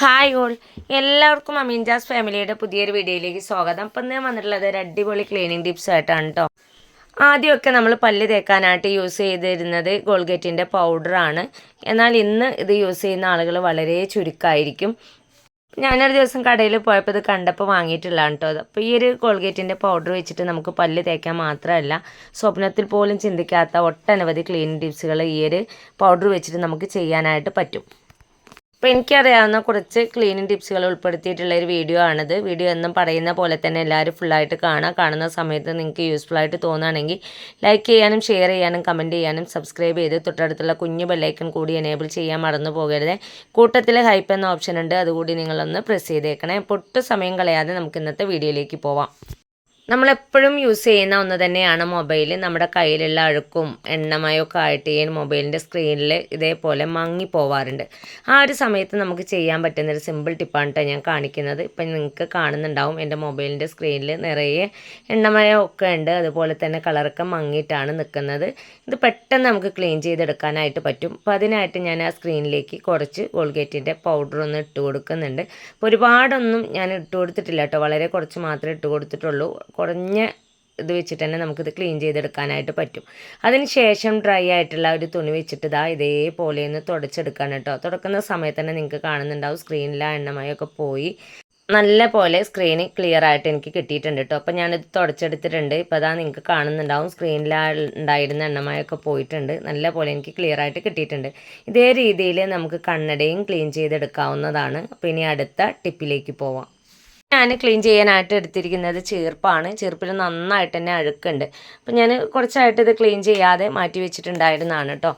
Hi all. എല്ലാവർക്കും അമീൻജാസ് ഫാമിലിയുടെ പുതിയൊരു വീഡിയോയിലേക്ക് സ്വാഗതം. അപ്പം ഞാൻ വന്നിട്ടുള്ളത് ഒരു അടിപൊളി ക്ലീനിങ് ടിപ്സ് ആയിട്ടാണ് കേട്ടോ ആദ്യമൊക്കെ നമ്മൾ പല്ല് തേക്കാനായിട്ട് യൂസ് ചെയ്തിരുന്നത് ഗോൾഗേറ്റിന്റെ പൗഡറാണ് എന്നാൽ ഇന്ന് ഇത് യൂസ് ചെയ്യുന്ന ആളുകൾ വളരെ ചുരുക്കമായിരിക്കും ഞാനൊരു ദിവസം കടയിൽ പോയപ്പോൾ ഇത് കണ്ടപ്പോൾ വാങ്ങിയിട്ടുള്ളതാണ് കേട്ടോ അപ്പോൾ ഈ ഒരു കോൾഗേറ്റിന്റെ പൗഡർ വെച്ചിട്ട് നമുക്ക് പല്ല് തേക്കാൻ മാത്രമല്ല സ്വപ്നത്തിൽ പോലും ചിന്തിക്കാത്ത ഒട്ടനവധി ക്ലീനിങ് ടിപ്സുകൾ ഈ ഒരു പൗഡർ വെച്ചിട്ട് നമുക്ക് ചെയ്യാനായിട്ട് പറ്റും. അപ്പോൾ എനിക്കറിയാവുന്ന കുറച്ച് ക്ലീനിങ് ടിപ്സുകൾ ഉൾപ്പെടുത്തിയിട്ടുള്ള ഒരു വീഡിയോ ആണിത്. വീഡിയോ എന്നും പറയുന്ന പോലെ തന്നെ എല്ലാവരും ഫുള്ളായിട്ട് കാണുക കാണുന്ന സമയത്ത് നിങ്ങൾക്ക് യൂസ്ഫുൾ ആയിട്ട് തോന്നുകയാണെങ്കിൽ ലൈക്ക് ചെയ്യാനും ഷെയർ ചെയ്യാനും കമന്റ് ചെയ്യാനും സബ്സ്ക്രൈബ് ചെയ്ത് തൊട്ടടുത്തുള്ള കുഞ്ഞു ബെല്ലൈക്കൺ കൂടി എനേബിൾ ചെയ്യാൻ മറന്നു പോകരുത്. കൂട്ടത്തിൽ ഹൈപ്പ് എന്ന ഓപ്ഷൻ ഉണ്ട്. അതുകൂടി നിങ്ങളൊന്ന് പ്രസ് ചെയ്തേക്കണേ. പൊട്ട് സമയം കളയാതെ നമുക്ക് ഇന്നത്തെ വീഡിയോയിലേക്ക് പോവാം. നമ്മളെപ്പോഴും യൂസ് ചെയ്യുന്ന ഒന്ന് തന്നെയാണ് മൊബൈൽ നമ്മുടെ കയ്യിലുള്ള അഴുക്കും എണ്ണമയൊക്കെ ആയിട്ട് ഈ മൊബൈലിന്റെ സ്ക്രീനിൽ ഇതേപോലെ മങ്ങി പോവാറുണ്ട് ആ ഒരു സമയത്ത് നമുക്ക് ചെയ്യാൻ പറ്റുന്ന ഒരു സിമ്പിൾ ടിപ്പാണ് കേട്ടോ ഞാൻ കാണിക്കുന്നത്. ഇപ്പം നിങ്ങൾക്ക് കാണുന്നുണ്ടാവും എന്റെ മൊബൈലിന്റെ സ്ക്രീനിൽ നിറയെ എണ്ണമയൊക്കെ ഉണ്ട്. അതുപോലെ തന്നെ കളറൊക്കെ മങ്ങിയിട്ടാണ് നിൽക്കുന്നത്. ഇത് പെട്ടെന്ന് നമുക്ക് ക്ലീൻ ചെയ്തെടുക്കാനായിട്ട് പറ്റും. അപ്പോൾ അതിനായിട്ട് ഞാൻ ആ സ്ക്രീനിലേക്ക് കുറച്ച് കോൾഗേറ്റിന്റെ പൗഡർ ഒന്ന് ഇട്ട് കൊടുക്കുന്നുണ്ട്. അപ്പോൾ ഒരുപാടൊന്നും ഞാൻ ഇട്ട് കൊടുത്തിട്ടില്ല കേട്ടോ വളരെ കുറച്ച് മാത്രമേ ഇട്ട് കൊടുത്തിട്ടുള്ളൂ. കുറഞ്ഞ ഇത് വെച്ചിട്ട് തന്നെ നമുക്കിത് ക്ലീൻ ചെയ്തെടുക്കാനായിട്ട് പറ്റും. അതിന് ശേഷം ഡ്രൈ ആയിട്ടുള്ള ഒരു തുണി വെച്ചിട്ട് ഇതാ ഇതേപോലെ ഒന്ന് തുടച്ചെടുക്കാൻ കേട്ടോ. തുടക്കുന്ന സമയത്ത് തന്നെ നിങ്ങൾക്ക് കാണുന്നുണ്ടാവും സ്ക്രീനിൽ ആ എണ്ണമയൊക്കെ പോയി. നല്ല പോലെ സ്ക്രീന് ക്ലിയർ ആയിട്ട് എനിക്ക് കിട്ടിയിട്ടുണ്ട് കേട്ടോ. അപ്പോൾ ഞാനിത് തുടച്ചെടുത്തിട്ടുണ്ട്. ഇപ്പോൾ അതാ നിങ്ങൾക്ക് കാണുന്നുണ്ടാവും സ്ക്രീനിൽ ഉണ്ടായിരുന്ന എണ്ണമയൊക്കെ പോയിട്ടുണ്ട്. നല്ല പോലെ എനിക്ക് ക്ലിയർ ആയിട്ട് കിട്ടിയിട്ടുണ്ട്. ഇതേ രീതിയിൽ നമുക്ക് കണ്ണടയും ക്ലീൻ ചെയ്തെടുക്കാവുന്നതാണ്. അപ്പോൾ ഇനി അടുത്ത ടിപ്പിലേക്ക് പോവാം. ഞാൻ ക്ലീൻ ചെയ്യാനായിട്ട് എടുത്തിരിക്കുന്നത് ചെറുപ്പാണ്. ചെറുപ്പിൽ നന്നായിട്ട് തന്നെ അഴുക്കുണ്ട്. അപ്പം ഞാൻ കുറച്ചായിട്ട് ഇത് ക്ലീൻ ചെയ്യാതെ മാറ്റി വെച്ചിട്ടുണ്ടായിരുന്നതാണ് കേട്ടോ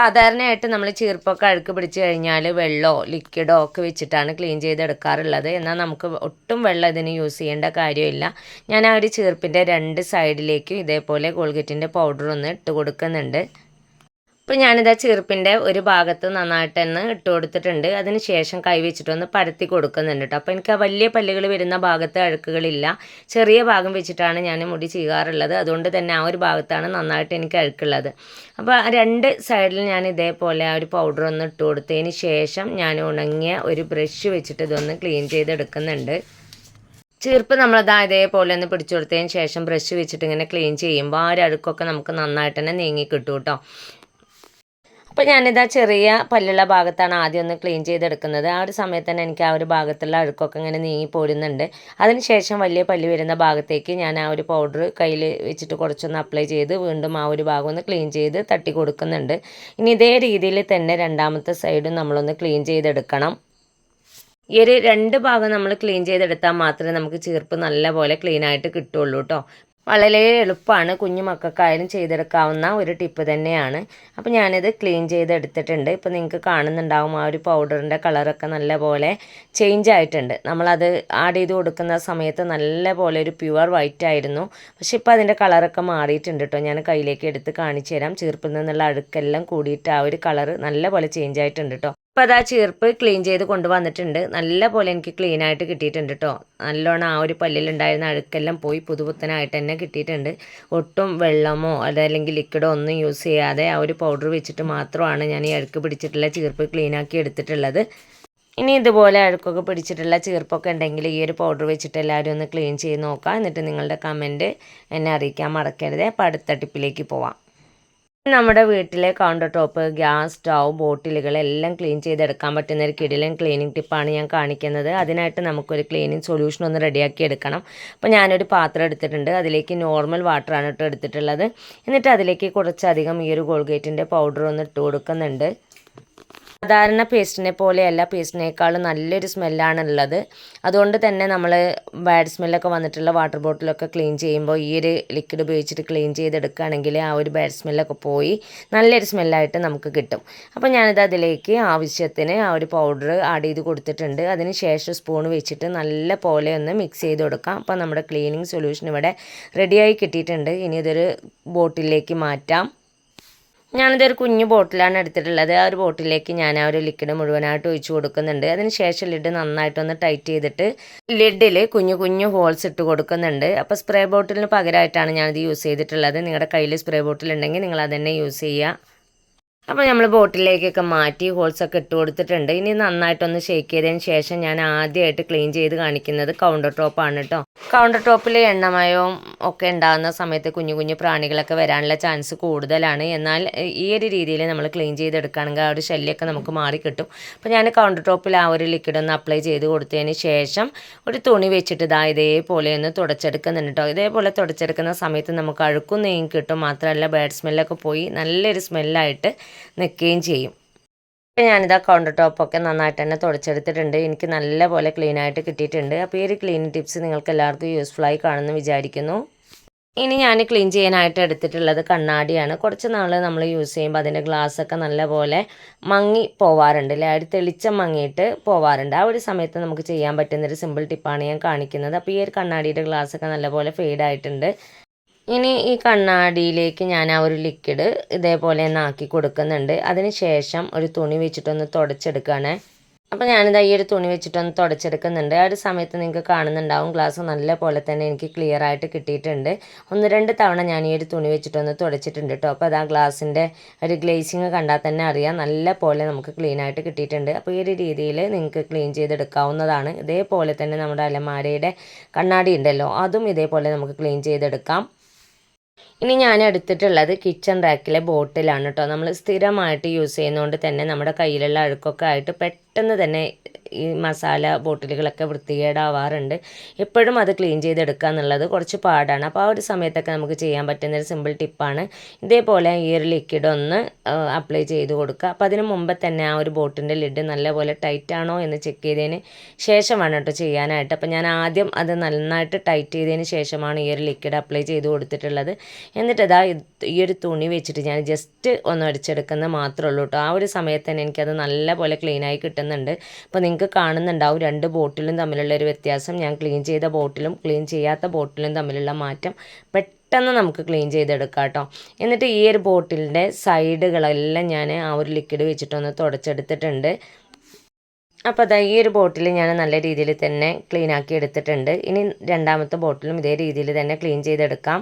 സാധാരണയായിട്ട് നമ്മൾ ചീർപ്പൊക്കെ അഴുക്ക് പിടിച്ച് കഴിഞ്ഞാൽ വെള്ളമോ ലിക്വിഡോ ഒക്കെ വെച്ചിട്ടാണ് ക്ലീൻ ചെയ്തെടുക്കാറുള്ളത്. എന്നാൽ നമുക്ക് ഒട്ടും വെള്ളം ഇതിന് യൂസ് ചെയ്യേണ്ട കാര്യമില്ല. ഞാൻ ആ ഒരു ചീർപ്പിന്റെ രണ്ട് സൈഡിലേക്കും ഇതേപോലെ കോൾഗേറ്റിന്റെ പൗഡർ ഒന്ന് ഇട്ട് കൊടുക്കുന്നുണ്ട്. അപ്പോൾ ഞാനിതാ ചെറുപ്പിന്റെ ഒരു ഭാഗത്ത് നന്നായിട്ട് തന്നെ ഇട്ട് കൊടുത്തിട്ടുണ്ട്. അതിന് ശേഷം കൈവച്ചിട്ടൊന്ന് പരത്തി കൊടുക്കുന്നുണ്ട് കേട്ടോ അപ്പോൾ എനിക്ക് ആ വലിയ പല്ലുകൾ വരുന്ന ഭാഗത്ത് അഴുക്കുകളില്ല. ചെറിയ ഭാഗം വെച്ചിട്ടാണ് ഞാൻ മുടി ചെയ്യാറുള്ളത് അതുകൊണ്ട് തന്നെ ആ ഒരു ഭാഗത്താണ് നന്നായിട്ട് എനിക്ക് അഴുക്കുള്ളത്. അപ്പോൾ രണ്ട് സൈഡിൽ ഞാൻ ഇതേപോലെ ആ ഒരു പൗഡർ ഒന്ന് ഇട്ട് കൊടുത്തതിന് ശേഷം ഞാൻ ഉണങ്ങിയ ഒരു ബ്രഷ് വെച്ചിട്ട് ഇതൊന്ന് ക്ലീൻ ചെയ്തെടുക്കുന്നുണ്ട്. ചീർപ്പ് നമ്മളത് ഇതേപോലെ ഒന്ന് പിടിച്ചു കൊടുത്തതിന് ശേഷം ബ്രഷ് വെച്ചിട്ട് ഇങ്ങനെ ക്ലീൻ ചെയ്യുമ്പോൾ ആ ഒരു അഴുക്കൊക്കെ നമുക്ക് നന്നായിട്ട് തന്നെ നീങ്ങി കിട്ടും കേട്ടോ അപ്പോൾ ഞാനിതാ ചെറിയ പല്ലുള്ള ഭാഗത്താണ് ആദ്യം ഒന്ന് ക്ലീൻ ചെയ്തെടുക്കുന്നത്. ആ ഒരു സമയത്ത് തന്നെ എനിക്ക് ആ ഒരു ഭാഗത്തുള്ള അഴുക്കൊക്കെ ഇങ്ങനെ നീങ്ങി പോരുന്നുണ്ട്. അതിനുശേഷം വലിയ പല്ല് വരുന്ന ഭാഗത്തേക്ക് ഞാൻ ആ ഒരു പൗഡർ കയ്യിൽ വെച്ചിട്ട് കുറച്ചൊന്ന് അപ്ലൈ ചെയ്ത് വീണ്ടും ആ ഒരു ഭാഗം ഒന്ന് ക്ലീൻ ചെയ്ത് തട്ടി കൊടുക്കുന്നുണ്ട്. ഇനി ഇതേ രീതിയിൽ തന്നെ രണ്ടാമത്തെ സൈഡും നമ്മളൊന്ന് ക്ലീൻ ചെയ്തെടുക്കണം. ഈ ഒരു രണ്ട് ഭാഗം നമ്മൾ ക്ലീൻ ചെയ്തെടുത്താൽ മാത്രമേ നമുക്ക് ചീർപ്പ് നല്ലപോലെ ക്ലീൻ ആയിട്ട് കിട്ടുള്ളൂ കേട്ടോ വളരെ എളുപ്പമാണ് കുഞ്ഞു മക്കൾക്കായാലും ചെയ്തെടുക്കാവുന്ന ഒരു ടിപ്പ് തന്നെയാണ്. അപ്പോൾ ഞാനിത് ക്ലീൻ ചെയ്തെടുത്തിട്ടുണ്ട്. ഇപ്പോൾ നിങ്ങൾക്ക് കാണുന്നുണ്ടാവും ആ ഒരു പൗഡറിന്റെ കളറൊക്കെ നല്ല പോലെ ചേഞ്ച് ആയിട്ടുണ്ട്. നമ്മളത് ആഡ് ചെയ്ത് കൊടുക്കുന്ന സമയത്ത് നല്ല പോലെ ഒരു പ്യുവർ വൈറ്റ് ആയിരുന്നു. പക്ഷേ ഇപ്പോൾ അതിന്റെ കളറൊക്കെ മാറിയിട്ടുണ്ട് കേട്ടോ ഞാൻ കയ്യിലേക്ക് എടുത്ത് കാണിച്ചു തരാം ചീർപ്പിൽ നിന്നുള്ള അഴുക്കെല്ലാം കൂടിയിട്ട് ആ ഒരു കളർ നല്ലപോലെ ചേഞ്ച് ആയിട്ടുണ്ട് കേട്ടോ അപ്പോൾ ആ ചീർപ്പ് ക്ലീൻ ചെയ്ത് കൊണ്ടുവന്നിട്ടുണ്ട്. നല്ല പോലെ എനിക്ക് ക്ലീൻ ആയിട്ട് കിട്ടിയിട്ടുണ്ട് കേട്ടോ നല്ലോണം ആ ഒരു പല്ലിലുണ്ടായിരുന്ന അഴുക്കെല്ലാം പോയി പുതുപുത്തനായിട്ട് തന്നെ കിട്ടിയിട്ടുണ്ട്. ഒട്ടും വെള്ളമോ അതല്ലെങ്കിൽ ലിക്വിഡോ ഒന്നും യൂസ് ചെയ്യാതെ ആ ഒരു പൗഡർ വെച്ചിട്ട് മാത്രമാണ് ഞാൻ ഈ അഴുക്ക് പിടിച്ചിട്ടുള്ള ചീർപ്പ് ക്ലീൻ ആക്കി എടുത്തിട്ടുള്ളത്. ഇനി ഇതുപോലെ അഴുക്കൊക്കെ പിടിച്ചിട്ടുള്ള ചീർപ്പൊക്കെ ഉണ്ടെങ്കിൽ ഈ ഒരു പൗഡർ വെച്ചിട്ട് എല്ലാവരും ഒന്ന് ക്ലീൻ ചെയ്ത് നോക്കുക എന്നിട്ട് നിങ്ങളുടെ കമന്റ് എന്നെ അറിയിക്കാൻ മറക്കരുത്. അപ്പോൾ അടുത്ത ടിപ്പിലേക്ക് പോവാം. നമ്മുടെ വീട്ടിലെ കൗണ്ടർ ടോപ്പ് ഗ്യാസ് സ്റ്റൗ ബോട്ടിലുകൾ എല്ലാം ക്ലീൻ ചെയ്തെടുക്കാൻ പറ്റുന്ന ഒരു കിടിലൻ ക്ലീനിങ് ടിപ്പാണ് ഞാൻ കാണിക്കുന്നത്. അതിനായിട്ട് നമുക്കൊരു ക്ലീനിങ് സൊല്യൂഷൻ ഒന്ന് റെഡിയാക്കി എടുക്കണം. അപ്പോൾ ഞാനൊരു പാത്രം എടുത്തിട്ടുണ്ട്. അതിലേക്ക് നോർമൽ വാട്ടറാണ് ഇട്ട് എടുത്തിട്ടുള്ളത്. എന്നിട്ട് അതിലേക്ക് കുറച്ചധികം ഈ ഒരു ഗോൾഗേറ്റിന്റെ പൗഡർ ഒന്ന് ഇട്ട് കൊടുക്കുന്നുണ്ട്. സാധാരണ പേസ്റ്റിനെ പോലെയല്ല പേസ്റ്റിനേക്കാളും നല്ലൊരു സ്മെല്ലാണ് ഉള്ളത് അതുകൊണ്ട് തന്നെ നമ്മൾ ബാഡ് സ്മെല്ലൊക്കെ വന്നിട്ടുള്ള വാട്ടർ ബോട്ടിലൊക്കെ ക്ലീൻ ചെയ്യുമ്പോൾ ഈ ഒരു ലിക്വിഡ് ഉപയോഗിച്ചിട്ട് ക്ലീൻ ചെയ്തെടുക്കുകയാണെങ്കിൽ ആ ഒരു ബാഡ് സ്മെല്ലൊക്കെ പോയി നല്ലൊരു സ്മെല്ലായിട്ട് നമുക്ക് കിട്ടും. അപ്പോൾ ഞാനിത് അതിലേക്ക് ആവശ്യത്തിന് ആ ഒരു പൗഡർ ആഡ് ചെയ്ത് കൊടുത്തിട്ടുണ്ട്. അതിന് ശേഷം സ്പൂൺ വെച്ചിട്ട് നല്ല പോലെ ഒന്ന് മിക്സ് ചെയ്ത് കൊടുക്കാം. അപ്പോൾ നമ്മുടെ ക്ലീനിങ് സൊല്യൂഷൻ ഇവിടെ റെഡിയായി കിട്ടിയിട്ടുണ്ട്. ഇനി ഇതൊരു ബോട്ടിലേക്ക് മാറ്റാം. ഞാനിതൊരു കുഞ്ഞു ബോട്ടിലാണ് എടുത്തിട്ടുള്ളത്. ആ ഒരു ബോട്ടിലേക്ക് ഞാൻ ആ ഒരു ലിക്വിഡ് മുഴുവനായിട്ട് ഒഴിച്ചു കൊടുക്കുന്നുണ്ട്. അതിന് ശേഷം ലിഡ് നന്നായിട്ടൊന്ന് ടൈറ്റ് ചെയ്തിട്ട് ലിഡിൽ കുഞ്ഞു കുഞ്ഞു ഹോൾസ് ഇട്ട് കൊടുക്കുന്നുണ്ട്. അപ്പോൾ സ്പ്രേ ബോട്ടിലിന് പകരമായിട്ടാണ് ഞാനിത് യൂസ് ചെയ്തിട്ടുള്ളത്. നിങ്ങളുടെ കയ്യിൽ സ്പ്രേ ബോട്ടിൽ ഉണ്ടെങ്കിൽ നിങ്ങൾ അതന്നെ യൂസ് ചെയ്യുക അപ്പോൾ നമ്മൾ ബോട്ടിലേക്കൊക്കെ മാറ്റി ഹോൾസൊക്കെ ഇട്ട് കൊടുത്തിട്ടുണ്ട്. ഇനി നന്നായിട്ടൊന്ന് ഷേക്ക് ചെയ്തതിന് ശേഷം ഞാൻ ആദ്യമായിട്ട് ക്ലീൻ ചെയ്ത് കാണിക്കുന്നത് കൗണ്ടർ ടോപ്പാണ് കേട്ടോ കൗണ്ടർ ടോപ്പിൽ എണ്ണമയവും ഒക്കെ ഉണ്ടാകുന്ന സമയത്ത് കുഞ്ഞു കുഞ്ഞു പ്രാണികളൊക്കെ വരാനുള്ള ചാൻസ് കൂടുതലാണ്. എന്നാൽ ഈ ഒരു രീതിയിൽ നമ്മൾ ക്ലീൻ ചെയ്തെടുക്കുകയാണെങ്കിൽ ആ ഒരു ശല്യമൊക്കെ നമുക്ക് മാറി കിട്ടും. അപ്പോൾ ഞാൻ കൗണ്ടർ ടോപ്പിൽ ആ ഒരു ലിക്വിഡ് ഒന്ന് അപ്ലൈ ചെയ്ത് കൊടുത്തതിന് ശേഷം ഒരു തുണി വെച്ചിട്ട് ഇതാ ഇതേപോലെ ഒന്ന് തുടച്ചെടുക്കുന്നുണ്ട് കേട്ടോ ഇതേപോലെ തുടച്ചെടുക്കുന്ന സമയത്ത് നമുക്ക് അഴുക്കും നെയ്യും കിട്ടും. മാത്രമല്ല ബാഡ് സ്മെല്ലൊക്കെ പോയി നല്ലൊരു സ്മെല്ലായിട്ട് നിൽക്കുകയും ചെയ്യും. ഇപ്പം ഞാനിതാ കൗണ്ടർ ടോപ്പൊക്കെ നന്നായിട്ട് തന്നെ തുടച്ചെടുത്തിട്ടുണ്ട്. എനിക്ക് നല്ലപോലെ ക്ലീൻ ആയിട്ട് കിട്ടിയിട്ടുണ്ട്. അപ്പോൾ ഈ ഒരു ക്ലീനിങ് ടിപ്സ് നിങ്ങൾക്ക് എല്ലാവർക്കും യൂസ്ഫുൾ ആയി കാണുമെന്ന് വിചാരിക്കുന്നു. ഇനി ഞാൻ ക്ലീൻ ചെയ്യാനായിട്ട് എടുത്തിട്ടുള്ളത് കണ്ണാടിയാണ്. കുറച്ച് നാൾ നമ്മൾ യൂസ് ചെയ്യുമ്പോൾ അതിന്റെ ഗ്ലാസ്സൊക്കെ നല്ലപോലെ മങ്ങി പോവാറുണ്ട് അല്ലേ? ഒരു തെളിച്ചം മങ്ങിയിട്ട് പോവാറുണ്ട്. ആ ഒരു സമയത്ത് നമുക്ക് ചെയ്യാൻ പറ്റുന്നൊരു സിമ്പിൾ ടിപ്പാണ് ഞാൻ കാണിക്കുന്നത്. അപ്പോൾ ഈ ഒരു കണ്ണാടിയുടെ ഗ്ലാസ്സൊക്കെ നല്ലപോലെ ഫെയ്ഡ് ആയിട്ടുണ്ട്. ഇനി ഈ കണ്ണാടിയിലേക്ക് ഞാൻ ആ ഒരു ലിക്വിഡ് ഇതേപോലെ ഒന്ന് ആക്കി കൊടുക്കുന്നുണ്ട്. അതിന് ശേഷം ഒരു തുണി വെച്ചിട്ടൊന്ന് തുടച്ചെടുക്കുകയാണ് അപ്പോൾ ഞാനിത് ഈ ഒരു തുണി വെച്ചിട്ടൊന്ന് തുടച്ചെടുക്കുന്നുണ്ട്. ആ ഒരു സമയത്ത് നിങ്ങൾക്ക് കാണുന്നുണ്ടാവും ഗ്ലാസ് നല്ല പോലെ തന്നെ എനിക്ക് ക്ലിയർ ആയിട്ട് കിട്ടിയിട്ടുണ്ട്. ഒന്ന് രണ്ട് തവണ ഞാൻ ഈ ഒരു തുണി വെച്ചിട്ടൊന്ന് തുടച്ചിട്ടുണ്ട് കേട്ടോ അപ്പോൾ അത് ആ ഗ്ലാസിന്റെ ഒരു ഗ്ലേസിങ് കണ്ടാൽ തന്നെ അറിയാം നല്ല പോലെ നമുക്ക് ക്ലീൻ ആയിട്ട് കിട്ടിയിട്ടുണ്ട്. അപ്പോൾ ഈ ഒരു രീതിയിൽ നിങ്ങൾക്ക് ക്ലീൻ ചെയ്തെടുക്കാവുന്നതാണ്. ഇതേപോലെ തന്നെ നമ്മുടെ അലമാരയുടെ കണ്ണാടി ഉണ്ടല്ലോ അതും ഇതേപോലെ നമുക്ക് ക്ലീൻ ചെയ്തെടുക്കാം. ഇനി ഞാൻ എടുത്തിട്ടുള്ളത് കിച്ചൺ റാക്കിലെ ബോട്ടിലാണ് കേട്ടോ നമ്മൾ സ്ഥിരമായിട്ട് യൂസ് ചെയ്യുന്നതുകൊണ്ട് തന്നെ നമ്മുടെ കയ്യിലുള്ള അഴുക്കൊക്കെ ആയിട്ട് പെട്ടെന്ന് തന്നെ ഈ മസാല ബോട്ടിലുകളൊക്കെ വൃത്തികേടാവാറുണ്ട്. എപ്പോഴും അത് ക്ലീൻ ചെയ്തെടുക്കുക എന്നുള്ളത് കുറച്ച് പാടാണ്. അപ്പോൾ ആ ഒരു സമയത്തൊക്കെ നമുക്ക് ചെയ്യാൻ പറ്റുന്ന ഒരു സിമ്പിൾ ടിപ്പാണ്. ഇതേപോലെ ഈ ഒരു ലിക്വിഡ് ഒന്ന് അപ്ലൈ ചെയ്ത് കൊടുക്കുക. അപ്പോൾ അതിന് മുമ്പ് തന്നെ ആ ഒരു ബോട്ടിന്റെ ലിഡ് നല്ലപോലെ ടൈറ്റ് ആണോ എന്ന് ചെക്ക് ചെയ്തതിന് ശേഷമാണ് കേട്ടോ ചെയ്യാനായിട്ട്. അപ്പോൾ ഞാൻ ആദ്യം അത് നന്നായിട്ട് ടൈറ്റ് ചെയ്തതിന് ശേഷമാണ് ഈ ഒരു ലിക്വിഡ് അപ്ലൈ ചെയ്ത് കൊടുത്തിട്ടുള്ളത്. എന്നിട്ട് ഇതാ ഈ ഒരു തുണി വെച്ചിട്ട് ഞാൻ ജസ്റ്റ് ഒന്ന് അടിച്ചെടുക്കുന്നത് മാത്രമേ ഉള്ളൂ കേട്ടോ. ആ ഒരു സമയത്ത് തന്നെ എനിക്കത് നല്ലപോലെ ക്ലീനായി കിട്ടുന്നുണ്ട്. അപ്പോൾ നിങ്ങൾക്ക് കാണുന്നുണ്ടാവും. രണ്ട് ബോട്ടിലും തമ്മിലുള്ള ഒരു വ്യത്യാസം. ഞാൻ ക്ലീൻ ചെയ്ത ബോട്ടിലും ക്ലീൻ ചെയ്യാത്ത ബോട്ടിലും തമ്മിലുള്ള മാറ്റം പെട്ടെന്ന് നമുക്ക് ക്ലീൻ ചെയ്തെടുക്കാം കേട്ടോ. എന്നിട്ട് ഈ ഒരു ബോട്ടിലിന്റെ സൈഡുകളെല്ലാം ഞാൻ ആ ഒരു ലിക്വിഡ് വെച്ചിട്ടൊന്ന് തുടച്ചെടുത്തിട്ടുണ്ട്. അപ്പോൾ അതാ ഈ ഒരു ബോട്ടിൽ ഞാൻ നല്ല രീതിയിൽ തന്നെ ക്ലീൻ ആക്കി എടുത്തിട്ടുണ്ട്. ഇനി രണ്ടാമത്തെ ബോട്ടിലും ഇതേ രീതിയിൽ തന്നെ ക്ലീൻ ചെയ്തെടുക്കാം.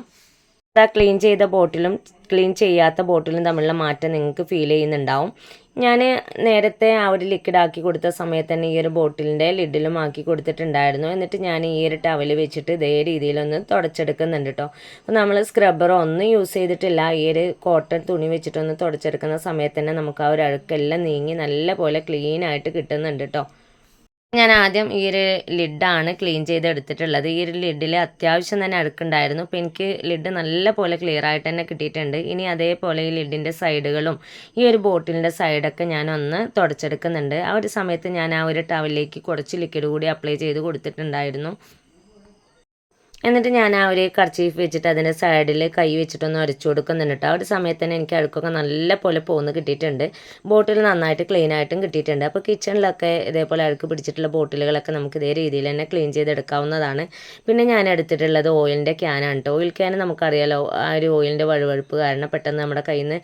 ക്ലീൻ ചെയ്ത ബോട്ടിലും ക്ലീൻ ചെയ്യാത്ത ബോട്ടിലും തമ്മിലുള്ള മാറ്റം നിങ്ങൾക്ക് ഫീൽ ചെയ്യുന്നുണ്ടാവും. ഞാൻ നേരത്തെ ആ ഒരു ലിക്വിഡ് ആക്കി കൊടുത്ത സമയത്ത് തന്നെ ഈ ഒരു ബോട്ടിലിന്റെ ലിഡിലും ആക്കി കൊടുത്തിട്ടുണ്ടായിരുന്നു. എന്നിട്ട് ഞാൻ ഈ ഒരു ടവൽ വെച്ചിട്ട് ഇതേ രീതിയിലൊന്ന് തുടച്ചെടുക്കുന്നുണ്ട് കേട്ടോ അപ്പോൾ നമ്മൾ സ്ക്രബ്ബർ ഒന്നും യൂസ് ചെയ്തിട്ടില്ല. ഈ ഒരു കോട്ടൺ തുണി വെച്ചിട്ടൊന്ന് തുടച്ചെടുക്കുന്ന സമയത്ത് തന്നെ നമുക്ക് ആ ഒരു അഴുക്കെല്ലാം നീങ്ങി നല്ല പോലെ ക്ലീൻ ആയിട്ട് കിട്ടുന്നുണ്ട് കേട്ടോ ഞാൻ ആദ്യം ഈ ഒരു ലിഡാണ് ക്ലീൻ ചെയ്ത് എടുത്തിട്ടുള്ളത് ഈ ഒരു ലിഡിൽ അത്യാവശ്യം തന്നെ അടുക്കുണ്ടായിരുന്നു അപ്പോൾ എനിക്ക് ലിഡ് നല്ല പോലെ ക്ലിയർ ആയിട്ട് തന്നെ കിട്ടിയിട്ടുണ്ട്. ഇനി അതേപോലെ ഈ ലിഡിന്റെ സൈഡുകളും ഈ ഒരു ബോട്ടിലിന്റെ സൈഡൊക്കെ ഞാൻ ഒന്ന് തുടച്ചെടുക്കുന്നുണ്ട്. ആ ഒരു സമയത്ത് ഞാൻ ആ ഒരു ടവലിലേക്ക് കുറച്ച് ലിക്വിഡ് കൂടി അപ്ലൈ ചെയ്ത് കൊടുത്തിട്ടുണ്ടായിരുന്നു. എന്നിട്ട് ഞാൻ ആ ഒരു കർച്ചീഫ് വെച്ചിട്ട് അതിന്റെ സൈഡിൽ കൈ വെച്ചിട്ടൊന്ന് അരച്ചു കൊടുക്കുന്നുണ്ട് കേട്ടോ ആ ഒരു സമയത്ത് തന്നെ എനിക്ക് അഴുക്കൊക്കെ നല്ല പോലെ പോന്ന് കിട്ടിയിട്ടുണ്ട്. ബോട്ടിൽ നന്നായിട്ട് ക്ലീൻ ആയിട്ടും കിട്ടിയിട്ടുണ്ട്. അപ്പോൾ കിച്ചണിലൊക്കെ ഇതേപോലെ അഴുക്ക് പിടിച്ചിട്ടുള്ള ബോട്ടിലുകളൊക്കെ നമുക്ക് ഇതേ രീതിയിൽ തന്നെ ക്ലീൻ ചെയ്തെടുക്കാവുന്നതാണ്. പിന്നെ ഞാൻ എടുത്തിട്ടുള്ളത് ഓയിലിന്റെ ക്യാനാണ് കേട്ടോ ഓയിൽ ക്യാൻ നമുക്കറിയാലോ ആ ഒരു ഓയിലിന്റെ വഴുവഴുപ്പ് കാരണം പെട്ടെന്ന് നമ്മുടെ കയ്യിൽ നിന്ന്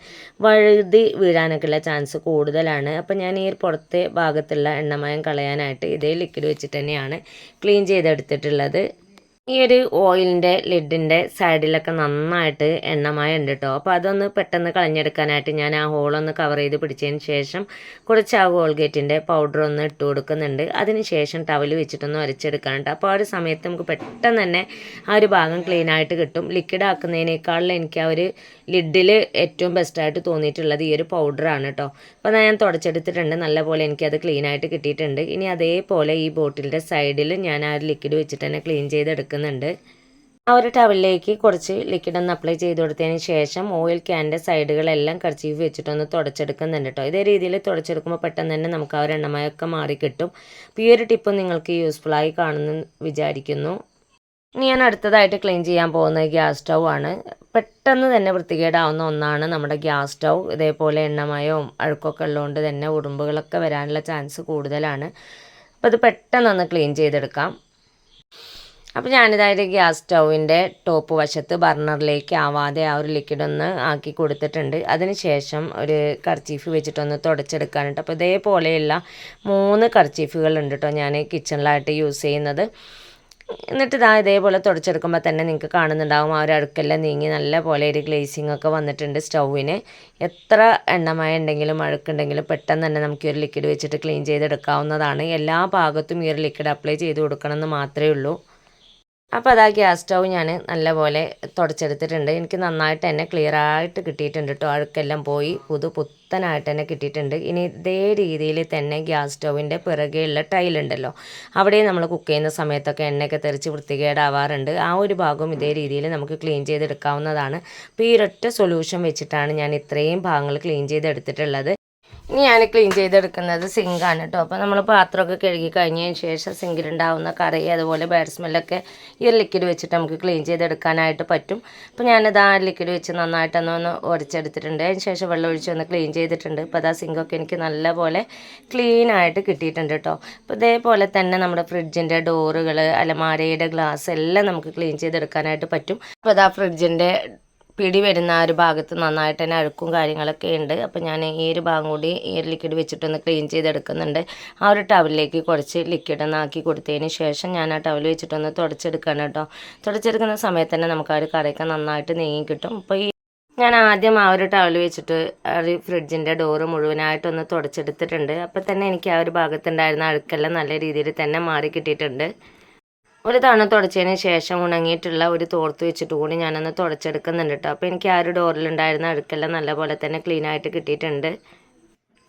വഴുതി വീഴാനൊക്കെയുള്ള ചാൻസ് കൂടുതലാണ്. അപ്പോൾ ഞാൻ ഈ പുറത്തെ ഭാഗത്തുള്ള എണ്ണമയം കളയാനായിട്ട് ഇതേ ലിക്വിഡ് വെച്ചിട്ട് തന്നെയാണ് ക്ലീൻ ചെയ്തെടുത്തിട്ടുള്ളത്. ഈ ഒരു ഓയിലിന്റെ ലിഡിന്റെ സൈഡിലൊക്കെ നന്നായിട്ട് എണ്ണമായ ഉണ്ട് കേട്ടോ അപ്പോൾ അതൊന്ന് പെട്ടെന്ന് കളഞ്ഞെടുക്കാനായിട്ട് ഞാൻ ആ ഹോളൊന്ന് കവർ ചെയ്ത് പിടിച്ചതിന് ശേഷം കുറച്ച് ആ കോൾഗേറ്റിന്റെ പൗഡർ ഒന്ന് ഇട്ട് കൊടുക്കുന്നുണ്ട്. അതിന് ശേഷം ടവൽ വെച്ചിട്ടൊന്ന് അരച്ചെടുക്കാൻ കേട്ടോ അപ്പോൾ ആ ഒരു സമയത്ത് നമുക്ക് പെട്ടെന്ന് തന്നെ ആ ഒരു ഭാഗം ക്ലീൻ ആയിട്ട് കിട്ടും. ലിക്വിഡ് ആക്കുന്നതിനേക്കാൾ എനിക്ക് ആ ഒരു ലിഡിൽ ഏറ്റവും ബെസ്റ്റായിട്ട് തോന്നിയിട്ടുള്ളത് ഈ ഒരു പൗഡറാണ് കേട്ടോ അപ്പോൾ ഞാൻ തുടച്ചെടുത്തിട്ടുണ്ട്. നല്ലപോലെ എനിക്കത് ക്ലീൻ ആയിട്ട് കിട്ടിയിട്ടുണ്ട്. ഇനി അതേപോലെ ഈ ബോട്ടിലിന്റെ സൈഡിൽ ഞാൻ ആ ഒരു ലിക്വിഡ് വെച്ചിട്ട് തന്നെ ക്ലീൻ ചെയ്തെടുക്കുന്നുണ്ട് ആ ഒരു ടവലിലേക്ക് കുറച്ച് ലിക്വിഡ് ഒന്ന് അപ്ലൈ ചെയ്ത് കൊടുത്തതിന് ശേഷം ഓയിൽ ക്യാന്റെ സൈഡുകളെല്ലാം കർച്ചീഫ് വെച്ചിട്ടൊന്ന് തുടച്ചെടുക്കുന്നുണ്ട് കേട്ടോ ഇതേ രീതിയിൽ തുടച്ചെടുക്കുമ്പോൾ പെട്ടെന്ന് തന്നെ നമുക്ക് ആ ഒരു എണ്ണമയൊക്കെ മാറി കിട്ടും. അപ്പോൾ ഈ ഒരു ടിപ്പ് നിങ്ങൾക്ക് യൂസ്ഫുള്ളായി കാണുന്നു വിചാരിക്കുന്നു. ഇനി ഞാൻ അടുത്തതായിട്ട് ക്ലീൻ ചെയ്യാൻ പോകുന്നത് ഗ്യാസ് സ്റ്റൗ ആണ്. പെട്ടെന്ന് തന്നെ വൃത്തികേടാവുന്ന ഒന്നാണ് നമ്മുടെ ഗ്യാസ് സ്റ്റൗ. ഇതേപോലെ എണ്ണമയവും അഴുക്കൊക്കെ ഉള്ളതുകൊണ്ട് തന്നെ ഉടുമ്പുകളൊക്കെ വരാനുള്ള ചാൻസ് കൂടുതലാണ്. അപ്പോൾ അത് പെട്ടെന്നൊന്ന് ക്ലീൻ ചെയ്തെടുക്കാം. അപ്പോൾ ഞാനിതായത് ഗ്യാസ് സ്റ്റൗവിന്റെ ടോപ്പ് വശത്ത് ബർണറിലേക്ക് ആവാതെ ആ ഒരു ലിക്വിഡ് ഒന്ന് ആക്കി കൊടുത്തിട്ടുണ്ട്. അതിന് ശേഷം ഒരു കർച്ചീഫ് വെച്ചിട്ടൊന്ന് തുടച്ചെടുക്കാനുണ്ട്. അപ്പോൾ ഇതേപോലെയുള്ള മൂന്ന് കർച്ചീഫുകൾ ഉണ്ട് കേട്ടോ ഞാൻ കിച്ചണിലായിട്ട് യൂസ് ചെയ്യുന്നത്. എന്നിട്ട് ഇതാ ഇതേപോലെ തുടച്ചെടുക്കുമ്പോൾ തന്നെ നിങ്ങൾക്ക് കാണുന്നുണ്ടാവും ആ ഒരു അടുക്കെല്ലാം നീങ്ങി നല്ല പോലെ ഒരു ഗ്ലേസിംഗ് ഒക്കെ വന്നിട്ടുണ്ട് സ്റ്റൗവിന്. എത്ര എണ്ണമയ ഉണ്ടെങ്കിലും അഴുക്കുണ്ടെങ്കിലും പെട്ടെന്ന് തന്നെ നമുക്ക് ഒരു ലിക്വിഡ് വെച്ചിട്ട് ക്ലീൻ ചെയ്തെടുക്കാവുന്നതാണ്. എല്ലാ ഭാഗത്തും ഈ ഒരു ലിക്വിഡ് അപ്ലൈ ചെയ്ത് കൊടുക്കണം എന്ന് മാത്രമേ ഉള്ളൂ. അപ്പോൾ അതാ ഗ്യാസ് സ്റ്റൗ ഞാൻ നല്ലപോലെ തുടച്ചെടുത്തിട്ടുണ്ട്. എനിക്ക് നന്നായിട്ട് തന്നെ ക്ലിയർ ആയിട്ട് കിട്ടിയിട്ടുണ്ട് കേട്ടോ അഴുക്കെല്ലാം പോയി പുതു പുത്തനായിട്ട് തന്നെ കിട്ടിയിട്ടുണ്ട്. ഇനി ഇതേ രീതിയിൽ തന്നെ ഗ്യാസ് സ്റ്റൗവിന്റെ പിറകെയുള്ള ടൈലുണ്ടല്ലോ അവിടെ നമ്മൾ കുക്ക് ചെയ്യുന്ന സമയത്തൊക്കെ എണ്ണയൊക്കെ തെറിച്ച് വൃത്തികേടാവാറുണ്ട്. ആ ഒരു ഭാഗവും ഇതേ രീതിയിൽ നമുക്ക് ക്ലീൻ ചെയ്തെടുക്കാവുന്നതാണ്. അപ്പോൾ ഈ ഒരൊറ്റ സൊല്യൂഷൻ വെച്ചിട്ടാണ് ഞാൻ ഇത്രയും ഭാഗങ്ങൾ ക്ലീൻ ചെയ്തെടുത്തിട്ടുള്ളത്. ഇനി ഞാൻ ക്ലീൻ ചെയ്തെടുക്കുന്നത് സിങ്കാണ് കേട്ടോ അപ്പോൾ നമ്മൾ പാത്രമൊക്കെ കഴുകി കഴിഞ്ഞതിന് ശേഷം സിങ്കിലുണ്ടാവുന്ന കറി അതുപോലെ ബാഡ് സ്മെല്ലൊക്കെ ഈ ഒരു ലിക്വിഡ് വെച്ചിട്ട് നമുക്ക് ക്ലീൻ ചെയ്തെടുക്കാനായിട്ട് പറ്റും. അപ്പോൾ ഞാനത് ആ ലിക്വിഡ് വെച്ച് നന്നായിട്ടൊന്ന് ഒന്ന് ഉരച്ചെടുത്തിട്ടുണ്ട് അതിന് ശേഷം വെള്ളം ഒഴിച്ച് ഒന്ന് ക്ലീൻ ചെയ്തിട്ടുണ്ട്. അപ്പോൾ അതാ സിങ്കൊക്കെ എനിക്ക് നല്ലപോലെ ക്ലീൻ ആയിട്ട് കിട്ടിയിട്ടുണ്ട് കേട്ടോ അപ്പോൾ ഇതേപോലെ തന്നെ നമ്മുടെ ഫ്രിഡ്ജിന്റെ ഡോറുകൾ അലമാരയുടെ ഗ്ലാസ് എല്ലാം നമുക്ക് ക്ലീൻ ചെയ്തെടുക്കാനായിട്ട് പറ്റും. അപ്പോൾ അതാ ഫ്രിഡ്ജിന്റെ പിടി വരുന്ന ആ ഒരു ഭാഗത്ത് നന്നായിട്ട് തന്നെ അഴുക്കും കാര്യങ്ങളൊക്കെ ഉണ്ട്. അപ്പോൾ ഞാൻ ഈ ഒരു ഭാഗം കൂടി ഈ ഒരു ലിക്വിഡ് വെച്ചിട്ടൊന്ന് ക്ലീൻ ചെയ്തെടുക്കുന്നുണ്ട്. ആ ഒരു ടവലിലേക്ക് കുറച്ച് ലിക്വിഡ് ഒന്ന് ആക്കി കൊടുത്തതിന് ശേഷം ഞാൻ ആ ടവൽ വെച്ചിട്ടൊന്ന് തുടച്ചെടുക്കണം കേട്ടോ. തുടച്ചെടുക്കുന്ന സമയത്ത് തന്നെ നമുക്ക് ആ ഒരു കറിയൊക്കെ നന്നായിട്ട് നീങ്ങി കിട്ടും. അപ്പോൾ ഈ ഞാൻ ആദ്യം ആ ഒരു ടവൽ വെച്ചിട്ട് ആ ഒരു ഫ്രിഡ്ജിന്റെ ഡോറ് മുഴുവനായിട്ടൊന്ന് തുടച്ചെടുത്തിട്ടുണ്ട്. അപ്പോൾ തന്നെ എനിക്ക് ആ ഒരു ഭാഗത്തുണ്ടായിരുന്ന അഴുക്കെല്ലാം നല്ല രീതിയിൽ തന്നെ മാറി കിട്ടിയിട്ടുണ്ട്. ഒരു തവണ തുടച്ചതിന് ശേഷം ഉണങ്ങിയിട്ടുള്ള ഒരു തോർത്ത് വെച്ചിട്ട് കൂടി ഞാനൊന്ന് തുടച്ചെടുക്കുന്നുണ്ട് കേട്ടോ അപ്പോൾ എനിക്ക് ആ ഒരു ഡോറിലുണ്ടായിരുന്ന അഴുക്കെല്ലാം നല്ലപോലെ തന്നെ ക്ലീൻ ആയിട്ട് കിട്ടിയിട്ടുണ്ട്.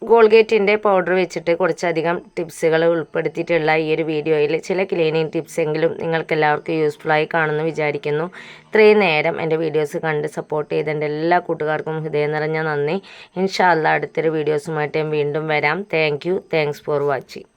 ഗോൾഗേറ്റിന്റെ പൗഡർ വെച്ചിട്ട് കുറച്ചധികം ടിപ്സുകൾ ഉൾപ്പെടുത്തിയിട്ടുള്ള ഈ ഒരു വീഡിയോയിൽ ചില ക്ലീനിങ് ടിപ്സ് എങ്കിലും നിങ്ങൾക്ക് എല്ലാവർക്കും യൂസ്ഫുള്ളായി കാണുമെന്ന് വിചാരിക്കുന്നു. ഇത്രയും നേരം എന്റെ വീഡിയോസ് കണ്ട് സപ്പോർട്ട് ചെയ്തതിന്റെ എല്ലാ കൂട്ടുകാർക്കും ഹൃദയം നിറഞ്ഞ നന്ദി. ഇൻഷാല്ല അടുത്തൊരു വീഡിയോസുമായിട്ട് ഞാൻ വീണ്ടും വരാം. Thank you thanks for watching